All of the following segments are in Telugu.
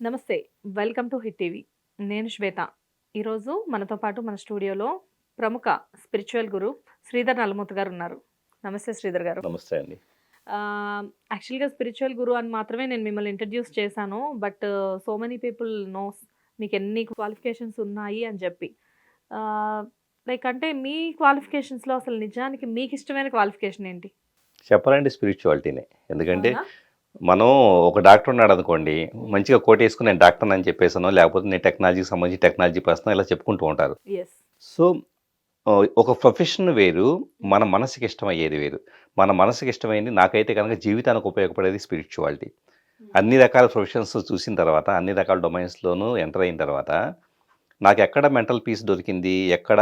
నమస్తే వెల్కమ్ టు హిట్ టీవీ. నేను శ్వేత. ఈరోజు మనతో పాటు మన స్టూడియోలో ప్రముఖ స్పిరిచువల్ గురు శ్రీధర్ నల్లమూత గారు ఉన్నారు. నమస్తే శ్రీధర్ గారు. నమస్తే అండి. యాక్చువల్గా స్పిరిచువల్ గురు అని మాత్రమే నేను మిమ్మల్ని ఇంట్రడ్యూస్ చేశాను but so many people knows మీకు ఎన్ని క్వాలిఫికేషన్స్ ఉన్నాయి అని చెప్పి. లైక్ అంటే మీ క్వాలిఫికేషన్స్లో అసలు నిజానికి మీకు ఇష్టమైన క్వాలిఫికేషన్ ఏంటి? చెప్పాలంటే స్పిరిచువాలిటీనే. ఎందుకంటే? మనం ఒక డాక్టర్ ఉన్నాడు అనుకోండి మంచిగా కోట్ వేసుకుని నేను డాక్టర్ అని చెప్పేసాను లేకపోతే నేను టెక్నాలజీకి సంబంధించి టెక్నాలజీ పర్సన్ ఇలా చెప్పుకుంటూ ఉంటారు. సో ఒక ప్రొఫెషన్ వేరు మన మనసుకి ఇష్టమయ్యేది వేరు. మన మనసుకి ఇష్టమైంది నాకైతే కనుక జీవితానికి ఉపయోగపడేది స్పిరిచువాలిటీ. అన్ని రకాల ప్రొఫెషన్స్ చూసిన తర్వాత అన్ని రకాల డొమైన్స్లోనూ ఎంటర్ అయిన తర్వాత నాకు ఎక్కడ మెంటల్ పీస్ దొరికింది ఎక్కడ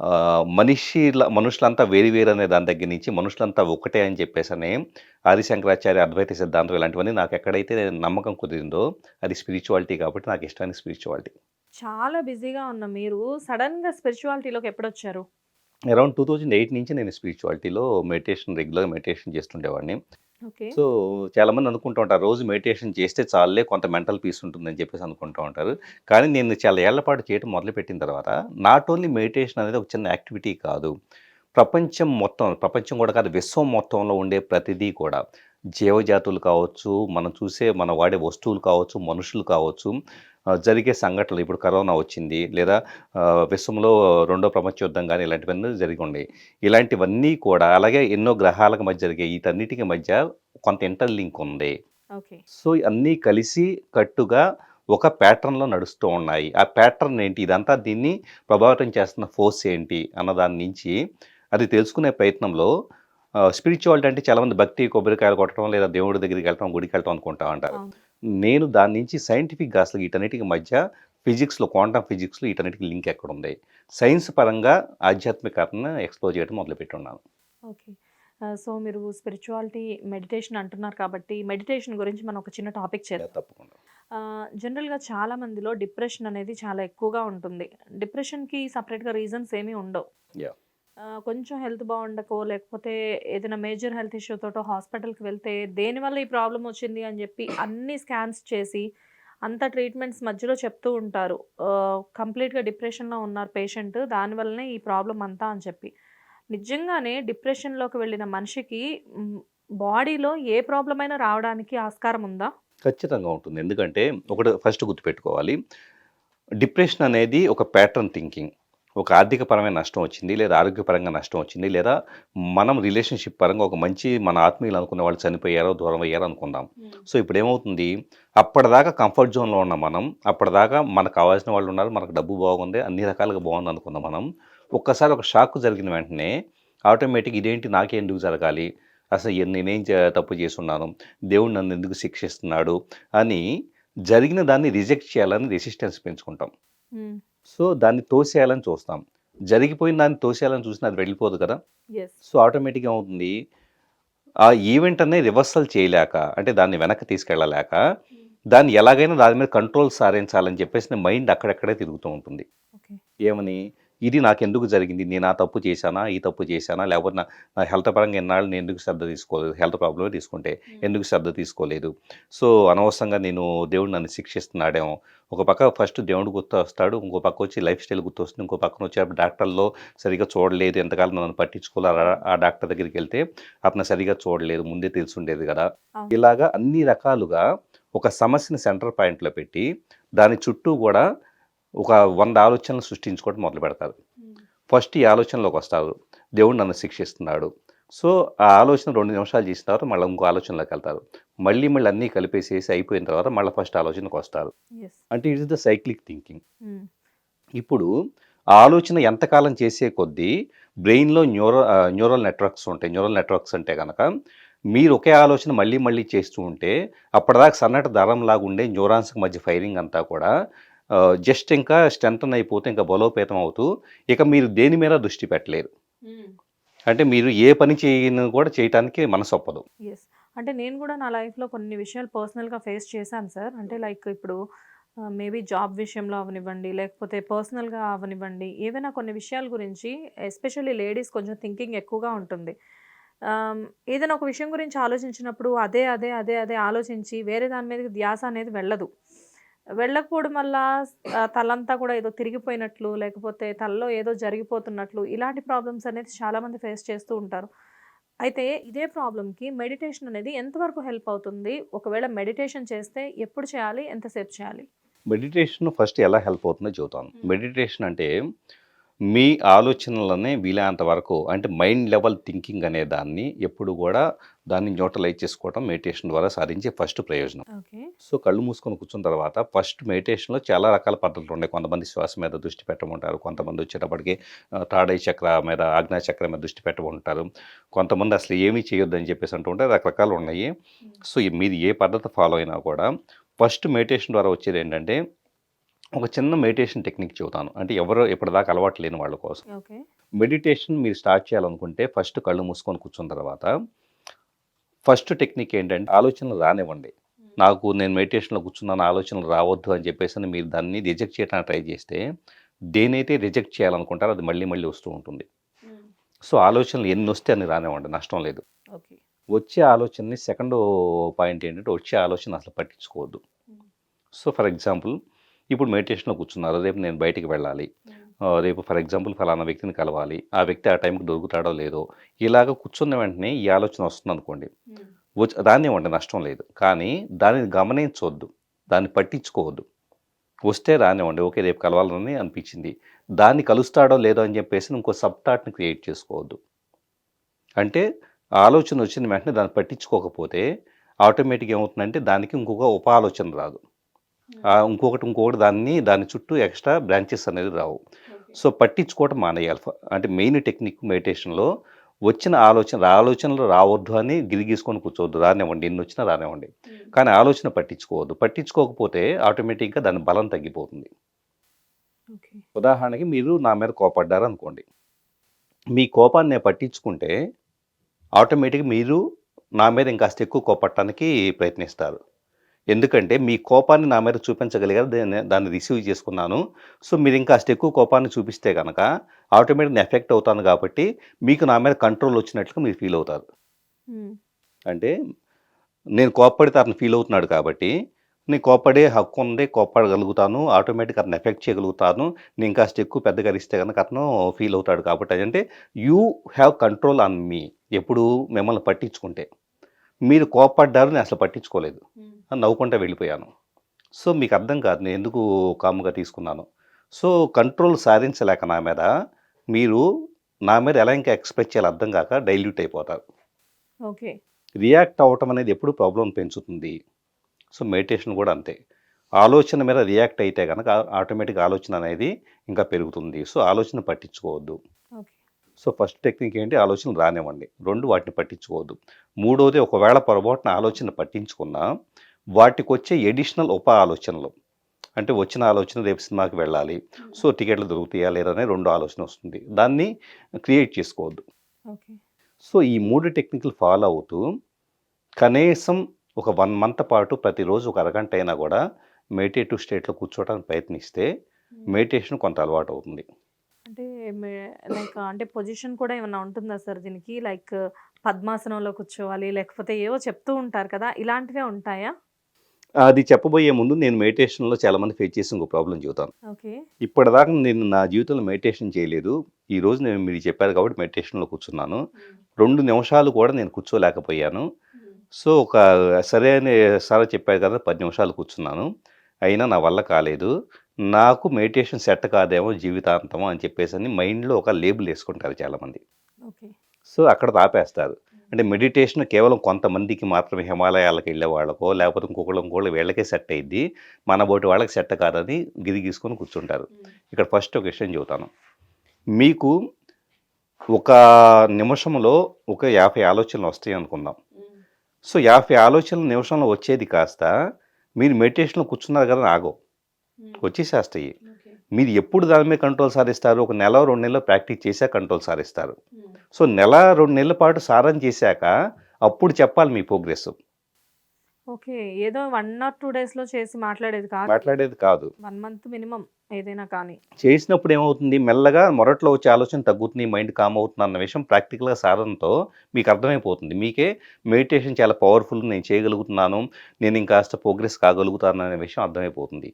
ఆ, మనిషి మనుషులంతా వేరు వేరు అనే దాని దగ్గర నుంచి మనుషులంతా ఒకటే అని చెప్పేసనే ఆదిశంకరాచార్య అద్వైత సిద్ధాంతం ఇలాంటివన్నీ నాకు ఎక్కడైతే నమ్మకం కుదిరిందో అది స్పిరిచువాలిటీ కాబట్టి నాకు ఇష్టమైన స్పిరిచువాలిటీ చాలా బిజీగా ఉన్న మీరు సడన్గా స్పిరిచువాలిటీలోకి ఎప్పుడు వచ్చారు అరౌండ్ టూ థౌజండ్ ఎయిట్ నుంచి నేను స్పిరిచువాలిటీలో మెడిటేషన్ రెగ్యులర్గా మెడిటేషన్ చేస్తుండేవాడిని. సో చాలా మంది అనుకుంటూ ఉంటారు రోజు మెడిటేషన్ చేస్తే చాలే కొంత మెంటల్ పీస్ ఉంటుందని చెప్పేసి అనుకుంటూ ఉంటారు. కానీ నేను చాలా ఏళ్ళ పాటు చేయడం మొదలుపెట్టిన తర్వాత నాట్ ఓన్లీ మెడిటేషన్ అనేది ఒక చిన్న యాక్టివిటీ కాదు. ప్రపంచం మొత్తం ప్రపంచం కూడా కాదు విశ్వం మొత్తంలో ఉండే ప్రతిదీ కూడా. జీవజాతులు కావచ్చు మనం చూసే మన వాడే వస్తువులు కావచ్చు మనుషులు కావచ్చు జరిగే సంఘటనలు ఇప్పుడు కరోనా వచ్చింది లేదా విశ్వంలో రెండో ప్రపంచ యుద్ధం కానీ ఇలాంటివన్నీ జరిగి ఉన్నాయి. ఇలాంటివన్నీ కూడా అలాగే ఎన్నో గ్రహాలకు మధ్య జరిగే వీటన్నిటికి మధ్య కొంత ఇంటర్ లింక్ ఉంది సో అన్నీ కలిసి కట్టుగా ఒక ప్యాటర్న్లో నడుస్తూ ఉన్నాయి. ఆ ప్యాటర్న్ ఏంటి? ఇదంతా దీన్ని ప్రభావితం చేస్తున్న ఫోర్స్ ఏంటి? అన్న దాని నుంచి అది తెలుసుకునే ప్రయత్నంలో స్పిరిచువాలిటీ అంటే చాలామంది భక్తి కొబ్బరికాయలు కొట్టడం లేదా దేవుడి దగ్గరికి వెళ్ళటం గుడికి వెళ్ళటం అనుకుంటా ఉంటారు. నేను దాని నుంచి సైంటిఫిక్గా అసలు వీటన్నిటికి మధ్య ఫిజిక్స్లో క్వాంటమ్ ఫిజిక్స్లో వీటన్నిటికి లింక్ ఎక్కడ ఉంది? సైన్స్ పరంగా ఆధ్యాత్మికతను ఎక్స్ప్లోర్ చేయడం మొదలుపెట్టున్నాను. ఓకే. సో మీరు స్పిరిచువాలిటీ మెడిటేషన్ అంటున్నారు కాబట్టి మెడిటేషన్ గురించి మనం ఒక చిన్న టాపిక్ చేద్దాం. తప్పకుండా. జనరల్గా చాలా మందిలో డిప్రెషన్ అనేది చాలా ఎక్కువగా ఉంటుంది. డిప్రెషన్కి సపరేట్గా రీజన్స్ ఏమీ ఉండవు. కొంచెం హెల్త్ బాగుండకో లేకపోతే ఏదైనా మేజర్ హెల్త్ ఇష్యూతో హాస్పిటల్కి వెళ్తే దేనివల్ల ఈ ప్రాబ్లం వచ్చింది అని చెప్పి అన్ని స్కాన్స్ చేసి అంత ట్రీట్మెంట్స్ మధ్యలో చెప్తూ ఉంటారు. కంప్లీట్గా డిప్రెషన్లో ఉన్నారు పేషెంట్ దానివల్లనే ఈ ప్రాబ్లం అంతా అని చెప్పి. నిజంగానే డిప్రెషన్లోకి వెళ్ళిన మనిషికి బాడీలో ఏ ప్రాబ్లం అయినా రావడానికి ఆస్కారం ఉందా? ఖచ్చితంగా ఉంటుంది. ఎందుకంటే ఒకటి ఫస్ట్ గుర్తుపెట్టుకోవాలి. డిప్రెషన్ అనేది ఒక ప్యాటర్న్ థింకింగ్. ఒక ఆర్థికపరమైన నష్టం వచ్చింది లేదా ఆరోగ్యపరంగా నష్టం వచ్చింది లేదా మనం రిలేషన్షిప్ పరంగా ఒక మంచి మన ఆత్మీయులు అనుకున్న వాళ్ళు చనిపోయారో దూరం అయ్యారో అనుకుందాం. సో ఇప్పుడు ఏమవుతుంది? అప్పటిదాకా కంఫర్ట్ జోన్లో ఉన్న మనం అప్పటిదాకా మనకు కావాల్సిన వాళ్ళు ఉన్నారు మనకు డబ్బు బాగుంది అన్ని రకాలుగా బాగుంది అనుకున్న మనం ఒక్కసారి ఒక షాక్ జరిగిన వెంటనే ఆటోమేటిక్ ఇదేంటి నాకే ఎందుకు జరగాలి? అసలు నేనేం తప్పు చేస్తున్నాను? దేవుడు నన్ను ఎందుకు శిక్షిస్తున్నాడు? అని జరిగిన దాన్ని రిజెక్ట్ చేయాలని రెసిస్టెన్స్ పెంచుకుంటాం. సో దాన్ని తోసేయాలని చూస్తాం. జరిగిపోయిన దాన్ని తోసేయాలని చూసినా అది వెళ్ళిపోదు కదా? సో ఆటోమేటిక్గా అవుతుంది ఆ ఈవెంట్ అనేది రివర్సల్ చేయలేక అంటే దాన్ని వెనక్కి తీసుకెళ్ళలేక దాన్ని ఎలాగైనా దాని మీద కంట్రోల్ సాధించాలని చెప్పేసి మైండ్ అక్కడక్కడే తిరుగుతూ ఉంటుంది. ఏమని? ఇది నాకు ఎందుకు జరిగింది? నేను ఆ తప్పు చేశానా? ఈ తప్పు చేశానా? లేకపోతే నా నా హెల్త్ పరంగా ఎన్నాళ్ళు నేను ఎందుకు శ్రద్ధ తీసుకోలేదు? హెల్త్ ప్రాబ్లమే తీసుకుంటే ఎందుకు శ్రద్ధ తీసుకోలేదు? సో అనవసరంగా నేను దేవుడు నన్ను శిక్షిస్తున్నాడేమో. ఒక పక్క ఫస్ట్ దేవుడు గుర్తు వస్తాడు ఇంకో పక్క వచ్చి లైఫ్ స్టైల్ గుర్తు వస్తుంది ఇంకో పక్కన వచ్చేటప్పుడు డాక్టర్లో సరిగా చూడలేదు ఎంతకాలం నన్ను పట్టించుకోవాలి? ఆ- డాక్టర్ దగ్గరికి వెళ్తే అతను సరిగా చూడలేదు ముందే తెలుసుండేది కదా. ఇలాగా అన్ని రకాలుగా ఒక సమస్యని సెంటర్ పాయింట్లో పెట్టి దాని చుట్టూ కూడా ఒక వంద ఆలోచనలు సృష్టించుకోవడం మొదలు పెడతారు. ఫస్ట్ ఈ ఆలోచనలోకి వస్తారు. దేవుడు నన్ను శిక్షిస్తున్నాడు. సో ఆ ఆలోచన రెండు నిమిషాలు చేసిన తర్వాత మళ్ళీ ఇంకో ఆలోచనలోకి వెళ్తారు. మళ్ళీ మళ్ళీ అన్నీ కలిపేసేసి అయిపోయిన తర్వాత మళ్ళీ ఫస్ట్ ఆలోచనకు వస్తారు. అంటే it is the cyclic thinking. ఇప్పుడు ఆలోచన ఎంతకాలం చేసే కొద్దీ బ్రెయిన్లో న్యూరో న్యూరల్ నెట్వర్క్స్ ఉంటాయి. న్యూరల్ నెట్వర్క్స్ అంటే కనుక మీరు ఒకే ఆలోచన మళ్ళీ మళ్ళీ చేస్తూ ఉంటే అప్పటిదాకా సన్నటి దారం లాగా ఉండే న్యూరాన్స్కి మధ్య ఫైరింగ్ అంతా కూడా జస్ట్ ఇంకా స్ట్రెంథన్ అయిపోతే ఇంకా బలోపేతం అవుతూ ఇక మీరు దేని మీద దృష్టి పెట్టలేరు. అంటే మీరు ఏ పని చేయను కూడా చేయటానికి మనసు ఒప్పదు. అంటే నేను కూడా నా లైఫ్లో కొన్ని విషయాలు పర్సనల్గా ఫేస్ చేశాను సార్. అంటే లైక్ ఇప్పుడు మేబీ జాబ్ విషయంలో అవనివ్వండి లేకపోతే పర్సనల్గా అవనివ్వండి ఏవైనా కొన్ని విషయాల గురించి ఎస్పెషల్లీ లేడీస్ కొంచెం థింకింగ్ ఎక్కువగా ఉంటుంది. ఏదైనా ఒక విషయం గురించి ఆలోచించినప్పుడు అదే అదే అదే అదే ఆలోచించి వేరే దాని మీద ధ్యాస అనేది వెళ్ళదు. వెళ్ళకపోవడం వల్ల తలంతా కూడా ఏదో తిరిగిపోయినట్లు లేకపోతే తలలో ఏదో జరిగిపోతున్నట్లు ఇలాంటి ప్రాబ్లమ్స్ అనేది చాలామంది ఫేస్ చేస్తూ ఉంటారు. అయితే ఇదే ప్రాబ్లంకి మెడిటేషన్ అనేది ఎంతవరకు హెల్ప్ అవుతుంది? ఒకవేళ మెడిటేషన్ చేస్తే ఎప్పుడు చేయాలి? ఎంతసేపు చేయాలి? మెడిటేషన్ ఫస్ట్ ఎలా హెల్ప్ అవుతుందో చెబుతాను. మెడిటేషన్ అంటే మీ ఆలోచనలనే వీలైనంత వరకు అంటే మైండ్ లెవెల్ థింకింగ్ అనే దాన్ని ఎప్పుడు కూడా దాన్ని న్యూట్రలైజ్ చేసుకోవడం మెడిటేషన్ ద్వారా సాధించే ఫస్ట్ ప్రయోజనం. సో కళ్ళు మూసుకొని కూర్చున్న తర్వాత ఫస్ట్ మెడిటేషన్లో చాలా రకాల పద్ధతులు ఉన్నాయి కొంతమంది శ్వాస మీద దృష్టి పెట్టమంటారు కొంతమంది వచ్చేటప్పటికి తాడై చక్ర మీద ఆజ్ఞా చక్ర మీద దృష్టి పెట్టమంటారు. కొంతమంది అసలు ఏమీ చేయొద్దని చెప్పేసి అంటూ ఉంటే రకరకాలు ఉన్నాయి. సో మీది ఏ పద్ధతి ఫాలో అయినా కూడా ఫస్ట్ మెడిటేషన్ ద్వారా వచ్చేది ఏంటంటే ఒక చిన్న మెడిటేషన్ టెక్నిక్ చెబుతాను. అంటే ఎవరు ఇప్పటిదాకా అలవాటు లేని వాళ్ళ కోసం. మెడిటేషన్ మీరు స్టార్ట్ చేయాలనుకుంటే ఫస్ట్ కళ్ళు మూసుకొని కూర్చున్న తర్వాత ఫస్ట్ టెక్నిక్ ఏంటంటే ఆలోచనలు రానివ్వండి. నాకు నేను మెడిటేషన్లో కూర్చున్నాను ఆలోచనలు రావద్దు అని చెప్పేసి మీరు దాన్ని రిజెక్ట్ చేయడానికి ట్రై చేస్తే దేనైతే రిజెక్ట్ చేయాలనుకుంటారో అది మళ్ళీ మళ్ళీ వస్తూ ఉంటుంది. సో ఆలోచనలు ఎన్ని వస్తే అన్ని రానివ్వండి నష్టం లేదు. ఓకే. వచ్చే ఆలోచనని సెకండ్ పాయింట్ ఏంటంటే వచ్చే ఆలోచన అసలు పట్టించుకోవద్దు. సో ఫర్ ఎగ్జాంపుల్ ఇప్పుడు మెడిటేషన్లో కూర్చున్నారు రేపు నేను బయటికి వెళ్ళాలి. రేపు ఫర్ ఎగ్జాంపుల్ ఫలానా వ్యక్తిని కలవాలి ఆ వ్యక్తి ఆ టైంకి దొరుకుతాడో లేదో ఇలాగ కూర్చున్న వెంటనే ఈ ఆలోచన వస్తుంది అనుకోండి రానివ్వండి నష్టం లేదు. కానీ దానిని గమనించవద్దు దాన్ని పట్టించుకోవద్దు. వస్తే రానివ్వండి ఓకే రేపు కలవాలని అనిపించింది. దాన్ని కలుస్తాడో లేదో అని చెప్పేసి ఇంకో సబ్ థాట్ని క్రియేట్ చేసుకోవద్దు. అంటే ఆలోచన వచ్చిన వెంటనే దాన్ని పట్టించుకోకపోతే ఆటోమేటిక్ ఏమవుతుందంటే దానికి ఇంకొక ఉప ఆలోచన రాదు. ఆ ఇంకొకటి ఇంకొకటి దాన్ని దాని చుట్టూ ఎక్స్ట్రా బ్రాంచెస్ అనేది రావు. సో పట్టించుకోవటం మానేయాలి. అంటే మెయిన్ టెక్నిక్ మెడిటేషన్లో వచ్చిన ఆలోచన ఆలోచనలు రావద్దు అని గిరిగీసుకొని కూర్చోవద్దు రానివ్వండి ఎన్ని వచ్చినా రానివ్వండి. కానీ ఆలోచన పట్టించుకోవద్దు. పట్టించుకోకపోతే ఆటోమేటిక్గా దాని బలం తగ్గిపోతుంది. ఉదాహరణకి మీరు నా మీద కోపడ్డారు అనుకోండి మీ కోపాన్ని నేను పట్టించుకుంటే ఆటోమేటిక్గా మీరు నా మీద ఇంకాస్త ఎక్కువ కోపట్టడానికి ప్రయత్నిస్తారు. ఎందుకంటే మీ కోపాన్ని నా మీద చూపించగలిగారు దాన్ని దాన్ని రిసీవ్ చేసుకున్నాను. సో మీరు ఇంకాస్త ఎక్కువ కోపాన్ని చూపిస్తే కనుక ఆటోమేటిక్ ఎఫెక్ట్ అవుతాను కాబట్టి మీకు నా మీద కంట్రోల్ వచ్చినట్లుగా మీరు ఫీల్ అవుతారు. అంటే నేను కోప్పడితే అతను ఫీల్ అవుతున్నాడు కాబట్టి నేను కోప్పడే హక్కు ఉంది కోప్పడగలుగుతాను ఆటోమేటిక్ అతను ఎఫెక్ట్ చేయగలుగుతాను నేను కాస్త ఎక్కువ పెద్దగా ఇస్తే కనుక అతను ఫీల్ అవుతాడు కాబట్టి. అంటే you have control on me ఎప్పుడు మిమ్మల్ని పట్టించుకుంటే. మీరు కోప్పడ్డారు నేను అసలు పట్టించుకోలేదు. అని నవ్వుకుంటూ వెళ్ళిపోయాను. సో మీకు అర్థం కాదు నేను ఎందుకు కాముగా తీసుకున్నాను. సో కంట్రోల్ సాధించలేక నా మీద మీరు నా మీద ఎలా ఇంకా ఎక్స్పెక్ట్ చేయాలి అర్థం కాక డైల్యూట్ అయిపోతారు. ఓకే. రియాక్ట్ అవ్వటం అనేది ఎప్పుడు ప్రాబ్లం పెంచుతుంది. సో మెడిటేషన్ కూడా అంతే. ఆలోచన మీద రియాక్ట్ అయితే కనుక ఆటోమేటిక్ ఆలోచన అనేది ఇంకా పెరుగుతుంది. సో ఆలోచన పట్టించుకోవద్దు. సో ఫస్ట్ టెక్నిక్ ఏంటి? ఆలోచన రానివ్వండి. రెండు వాటిని పట్టించుకోవద్దు. మూడోది ఒకవేళ పొరపాటున ఆలోచన పట్టించుకున్నా వాటికి వచ్చే ఎడిషనల్ ఉప ఆలోచనలు. అంటే వచ్చిన ఆలోచన రేపు సినిమాకి వెళ్ళాలి. సో టికెట్లు దొరుకుతాయా లేదా అనే రెండు ఆలోచన వస్తుంది. దాన్ని క్రియేట్ చేసుకోవద్దు. ఓకే. సో ఈ మూడు టెక్నిక్లు ఫాలో అవుతూ కనీసం ఒక వన్ మంత్ పాటు ప్రతిరోజు ఒక అరగంట అయినా కూడా మెడిటేటివ్ స్టేట్లో కూర్చోవడానికి ప్రయత్నిస్తే మెడిటేషన్ కొంత అలవాటు అవుతుంది. అంటే లైక్ అంటే పొజిషన్ కూడా ఏమైనా ఉంటుందా సార్ దీనికి? లైక్ పద్మాసనంలో కూర్చోవాలి లేకపోతే ఏవో చెప్తూ ఉంటారు కదా ఇలాంటివే ఉంటాయా? అది చెప్పబోయే ముందు నేను మెడిటేషన్లో చాలా మంది ఫేస్ చేసి ఇంకో ప్రాబ్లం చెబుతాను. ఇప్పటిదాకా నేను నా జీవితంలో మెడిటేషన్ చేయలేదు. ఈ రోజు నేను మీరు చెప్పారు కాబట్టి మెడిటేషన్లో కూర్చున్నాను. రెండు నిమిషాలు కూడా నేను కూర్చోలేకపోయాను. సో ఒక సరే అని సార్ చెప్పారు కదా పది నిమిషాలు కూర్చున్నాను. అయినా నా వల్ల కాలేదు. నాకు మెడిటేషన్ సెట్ కాదేమో జీవితాంతం అని చెప్పేసి అని మైండ్లో ఒక లేబుల్ వేసుకుంటారు చాలామంది. ఓకే. సో అక్కడ ఆపేస్తారు అంటే మెడిటేషన్ కేవలం కొంతమందికి మాత్రమే హిమాలయాలకు వెళ్ళే వాళ్ళకో లేకపోతే ఇంకొకళ్ళు ఇంకోళ్ళు వీళ్ళకే సెట్ అయ్యిద్ది మన బోటి వాళ్ళకి సెట్ కాదని గిరి గీసుకొని కూర్చుంటారు. ఇక్కడ ఫస్ట్ ఒక విషయం చెబుతాను. మీకు ఒక నిమిషంలో ఒక యాభై ఆలోచనలు వస్తాయి అనుకుందాం. సో యాభై ఆలోచనలు నిమిషంలో వచ్చేది కాస్త మీరు మెడిటేషన్లో కూర్చున్నారు కదా ఆగో వచ్చేసేస్తాయి. మీరు ఎప్పుడు దాని మీద కంట్రోల్ సాధిస్తారు? ఒక నెల రెండు నెలలు ప్రాక్టీస్ చేశాక కంట్రోల్ సాధిస్తారు. సో నెల రెండు నెలల పాటు సారం చేశాక అప్పుడు చెప్పాలి మీ ప్రోగ్రెస్ ఓకే. ఏదో వన్ ఆర్ టూ డేస్లో చేసి మాట్లాడేది కాదు. మాట్లాడేది కాదు. వన్ మంత్ మినిమం ఏదైనా కానీ. చేసినప్పుడు ఏమవుతుంది? మెల్లగా మొరట్లో వచ్చే ఆలోచన తగ్గుతుంది మైండ్ కామ్ అవుతుంది అన్న విషయం ప్రాక్టికల్గా సాధనతో మీకు అర్థమైపోతుంది. మీకే మెడిటేషన్ చాలా పవర్ఫుల్ నేను చేయగలుగుతున్నాను నేను ఇంకాస్త ప్రోగ్రెస్ కాగలుగుతాను అనే విషయం అర్థమైపోతుంది.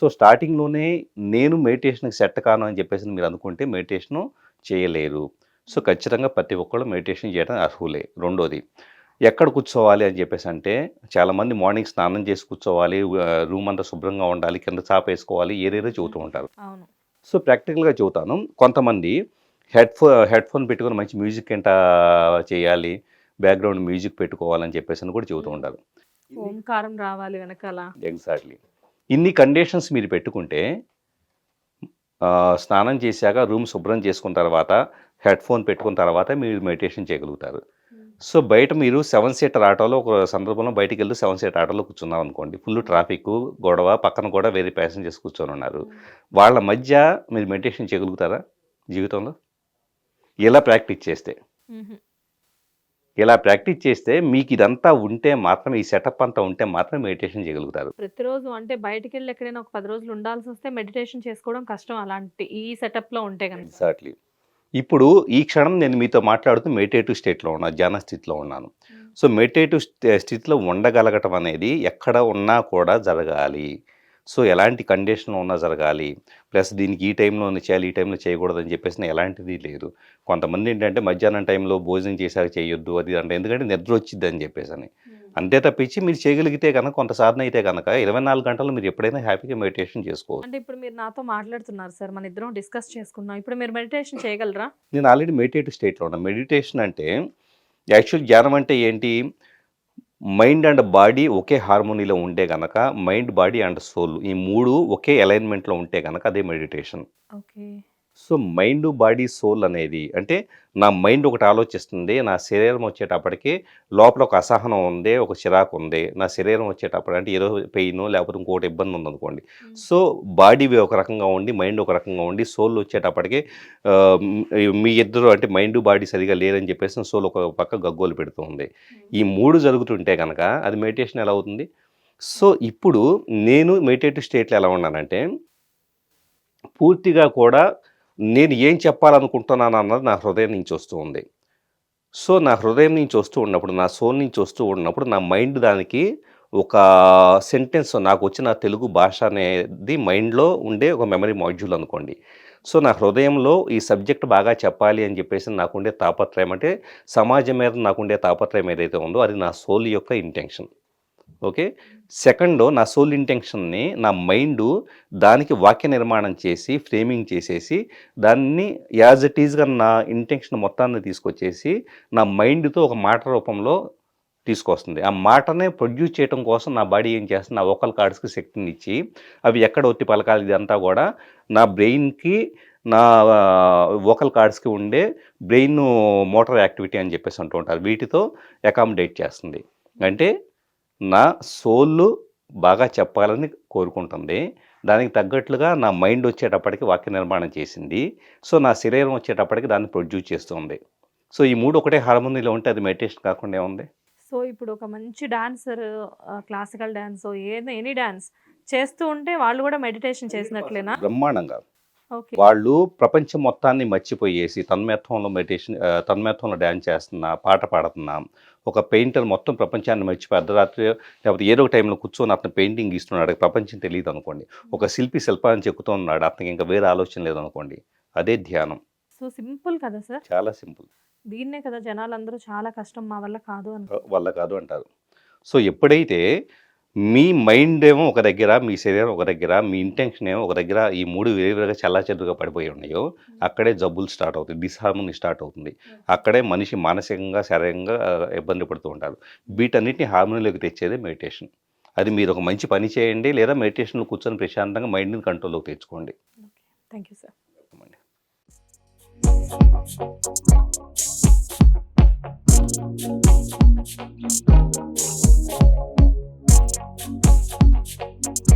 సో స్టార్టింగ్లోనే నేను మెడిటేషన్కి సెట్ కాను అని చెప్పేసి మీరు అనుకుంటే మెడిటేషన్ చేయలేరు. సో ఖచ్చితంగా ప్రతి ఒక్కళ్ళు మెడిటేషన్ చేయడం అర్హులే. రెండోది ఎక్కడ కూర్చోవాలి అని చెప్పేసి అంటే చాలామంది మార్నింగ్ స్నానం చేసి కూర్చోవాలి రూమ్ అంతా శుభ్రంగా ఉండాలి కింద చాప వేసుకోవాలి ఏదేదో చెబుతూ ఉంటారు. అవును. సో ప్రాక్టికల్గా చెబుతాను. కొంతమంది హెడ్ ఫో హెడ్ ఫోన్ పెట్టుకొని మంచి మ్యూజిక్ ఎంత చేయాలి బ్యాక్గ్రౌండ్ మ్యూజిక్ పెట్టుకోవాలని చెప్పేసి అని కూడా చెబుతూ ఉంటారు. ఓంకారం రావాలి వెనకాల. ఎగ్జాక్ట్లీ. ఇన్ని కండిషన్స్ మీరు పెట్టుకుంటే స్నానం చేశాక రూమ్ శుభ్రం చేసుకున్న తర్వాత హెడ్ ఫోన్ పెట్టుకున్న తర్వాత మీరు మెడిటేషన్ చేయగలుగుతారు. సో బయట మీరు సెవెన్ సీటర్ ఆటోలో ఒక సందర్భంలో బయటికి వెళ్తే సెవెన్ సీటర్ ఆటోలో కూర్చున్నారు అనుకోండి. ఫుల్ ట్రాఫిక్ గొడవ పక్కన కూడా వేరే ప్యాసింజర్స్ కూర్చొని ఉన్నారు. వాళ్ళ మధ్య మీరు మెడిటేషన్ చేయగలుగుతారా జీవితంలో? ఇలా ప్రాక్టీస్ చేస్తే. ఇలా ప్రాక్టీస్ చేస్తే మీకు ఇదంతా ఉంటే మాత్రం ఈ సెటప్ అంతా ఉంటే మాత్రం మెడిటేషన్ చేయగలుగుతారు. ప్రతిరోజు అంటే బయటికి వెళ్ళి ఎక్కడైనా ఒక పది రోజులు ఉండాల్సి వస్తే మెడిటేషన్ చేసుకోవడం కష్టం అలాంటి ఈ సెటప్లో ఉంటే కనుక ఎగ్జాక్ట్లీ. ఇప్పుడు ఈ క్షణం నేను మీతో మాట్లాడుతూ మెడిటేటివ్ స్టేట్లో ఉన్నా ధ్యాన స్థితిలో ఉన్నాను. సో మెడిటేటివ్ స్థితిలో ఉండగలగటం అనేది ఎక్కడ ఉన్నా కూడా జరగాలి. సో ఎలాంటి కండిషన్లో ఉన్నా జరగాలి. ప్లస్ దీనికి ఈ టైంలోనే చేయాలి ఈ టైంలో చేయకూడదు అని చెప్పేసి ఎలాంటిది లేదు. కొంతమంది ఏంటంటే మధ్యాహ్నం టైంలో భోజనం చేశాక చేయొద్దు అది అంటే ఎందుకంటే నిద్ర వచ్చింది అని చెప్పేసి అని అంతే తప్పించి మీరు చేయగలిగితే కనుక కొంత సాధన అయితే కనుక ఇరవై నాలుగు గంటలు మీరు ఎప్పుడైనా హ్యాపీగా మెడిటేషన్ చేసుకోవచ్చు. అంటే ఇప్పుడు మీరు నాతో మాట్లాడుతున్నారు సార్ మన ఇద్దరం డిస్కస్ చేసుకున్నాం. ఇప్పుడు మీరు మెడిటేషన్ చేయగలరా? నేను ఆల్రెడీ మెడిటేటివ్ స్టేట్లో ఉన్నాను మెడిటేషన్ అంటే యాక్చువల్ ధ్యానం అంటే ఏంటి? మైండ్ అండ్ బాడీ ఒకే హార్మోనీలో ఉంటే గనక మైండ్ బాడీ అండ్ సోల్ ఈ మూడు ఒకే అలైన్మెంట్లో ఉంటే గనక అదే meditation. Okay. So mind body soul అనేది అంటే నా మైండ్ ఒకటి ఆలోచిస్తుంది నా శరీరం వచ్చేటప్పటికి లోపల ఒక అసహనం ఉంది ఒక చిరాకు ఉంది. నా శరీరం వచ్చేటప్పుడు అంటే ఏదో పెయిన్ లేకపోతే ఇంకోటి ఇబ్బంది ఉంది అనుకోండి సో బాడీ ఒక రకంగా ఉండి మైండ్ ఒక రకంగా ఉండి సోల్ వచ్చేటప్పటికి మ్, ఇద్దరు అంటే మైండ్ బాడీ సరిగా లేదని చెప్పేసి సోల్ ఒక పక్క గగ్గోలు పెడుతూ ఉంది ఈ మూడు జరుగుతుంటే కనుక అది మెడిటేషన్ ఎలా అవుతుంది? సో ఇప్పుడు నేను మెడిటేటివ్ స్టేట్లో ఎలా ఉన్నానంటే పూర్తిగా కూడా నేను ఏం చెప్పాలనుకుంటున్నాను అన్నది నా హృదయం నుంచి వస్తూ ఉంది. సో నా హృదయం నుంచి వస్తూ ఉన్నప్పుడు నా సోల్ నుంచి వస్తూ ఉన్నప్పుడు నా మైండ్ దానికి ఒక సెంటెన్స్ నాకు వచ్చిన తెలుగు భాష అనేది మైండ్లో ఉండే ఒక మెమరీ మాడ్యూల్ అనుకోండి. సో నా హృదయంలో ఈ సబ్జెక్ట్ బాగా చెప్పాలి అని చెప్పేసి నాకుండే తాపత్రయం అంటే సమాజం మీద నాకుండే తాపత్రయం ఏదైతే ఉందో అది నా సోల్ యొక్క ఇంటెన్షన్. ఓకే? సెకండ్ నా సోల్ ఇంటెన్షన్ని నా మైండ్ దానికి వాక్య నిర్మాణం చేసి ఫ్రేమింగ్ చేసేసి దాన్ని యాజ్ ఇట్ ఈజ్గా నా ఇంటెన్షన్ మొత్తాన్ని తీసుకొచ్చేసి నా మైండ్తో ఒక మాట రూపంలో తీసుకొస్తుంది. ఆ మాటనే ప్రొడ్యూస్ చేయడం కోసం నా బాడీ ఏం చేస్తుంది? నా వోకల్ కార్డ్స్కి శక్తిని ఇచ్చి అవి ఎక్కడ ఒత్తి పలకాలి ఇదంతా కూడా నా బ్రెయిన్కి నా వోకల్ కార్డ్స్కి ఉండే బ్రెయిన్ మోటార్ యాక్టివిటీ అని చెప్పేసి అంటూ ఉంటారు. వీటితో అకామిడేట్ చేస్తుంది. అంటే నా సోల్ బాగా చెప్పాలని కోరుకుంటుంది. దానికి తగ్గట్లుగా నా మైండ్ వచ్చేటప్పటికి వాక్య నిర్మాణం చేసింది. సో నా శరీరం వచ్చేటప్పటికి దాన్ని ప్రొడ్యూస్ చేస్తుంది. సో ఈ మూడు ఒకటే హార్మోనీలో ఉంటే అది మెడిటేషన్ కాకుండా ఏముంది? సో ఇప్పుడు ఒక మంచి డాన్సర్ క్లాసికల్ డాన్స్ ఏదో ఎనీ డాన్స్ చేస్తూ ఉంటే వాళ్ళు కూడా మెడిటేషన్ చేసినట్లేనా? బ్రహ్మాండంగా. వాళ్ళు ప్రపంచం మొత్తాన్ని మర్చిపోయేసి తన్మయత్వంలో మెడిటేషన్ తన్మయత్వంలో డ్యాన్స్ చేస్తున్నా పాట పాడుతున్నా ఒక పెయింటర్ మొత్తం ప్రపంచాన్ని మర్చిపోయి అర్ధరాత్రి లేకపోతే ఏదో ఒక టైంలో కూర్చొని అతను పెయింటింగ్ ఇస్తున్నాడు ప్రపంచం తెలియదు అనుకోండి. ఒక శిల్పి శిల్పాన్ని చెక్కుతూ ఉన్నాడు అతనికి ఇంకా వేరే ఆలోచన లేదు అనుకోండి. అదే ధ్యానం. సో సింపుల్ కదా సార్? చాలా సింపుల్. దీన్నే కదా జనాలందరూ చాలా కష్టం మా వల్ల కాదు అని వల్ల కాదు అంటారు. సో ఎప్పుడైతే మీ మైండ్ ఏమో ఒక దగ్గర మీ శరీరం ఒక దగ్గర మీ ఇంటెన్షన్ ఏమో ఒక దగ్గర ఈ మూడు వేరుగా చల్లాచెదురుగా పడిపోయి ఉన్నాయో అక్కడే జబ్బులు స్టార్ట్ అవుతాయి డిస్హార్మోనీ స్టార్ట్ అవుతుంది. అక్కడే మనిషి మానసికంగా శారీరకంగా ఇబ్బంది పడుతూ ఉంటారు. వీటన్నిటిని హార్మోనీలోకి తెచ్చేదే మెడిటేషన్. అది మీరు ఒక మంచి పని చేయండి లేదా మెడిటేషన్లో కూర్చొని ప్రశాంతంగా మైండ్ని కంట్రోల్లోకి తెచ్చుకోండి. Thank you sir. Thank you. Thank you.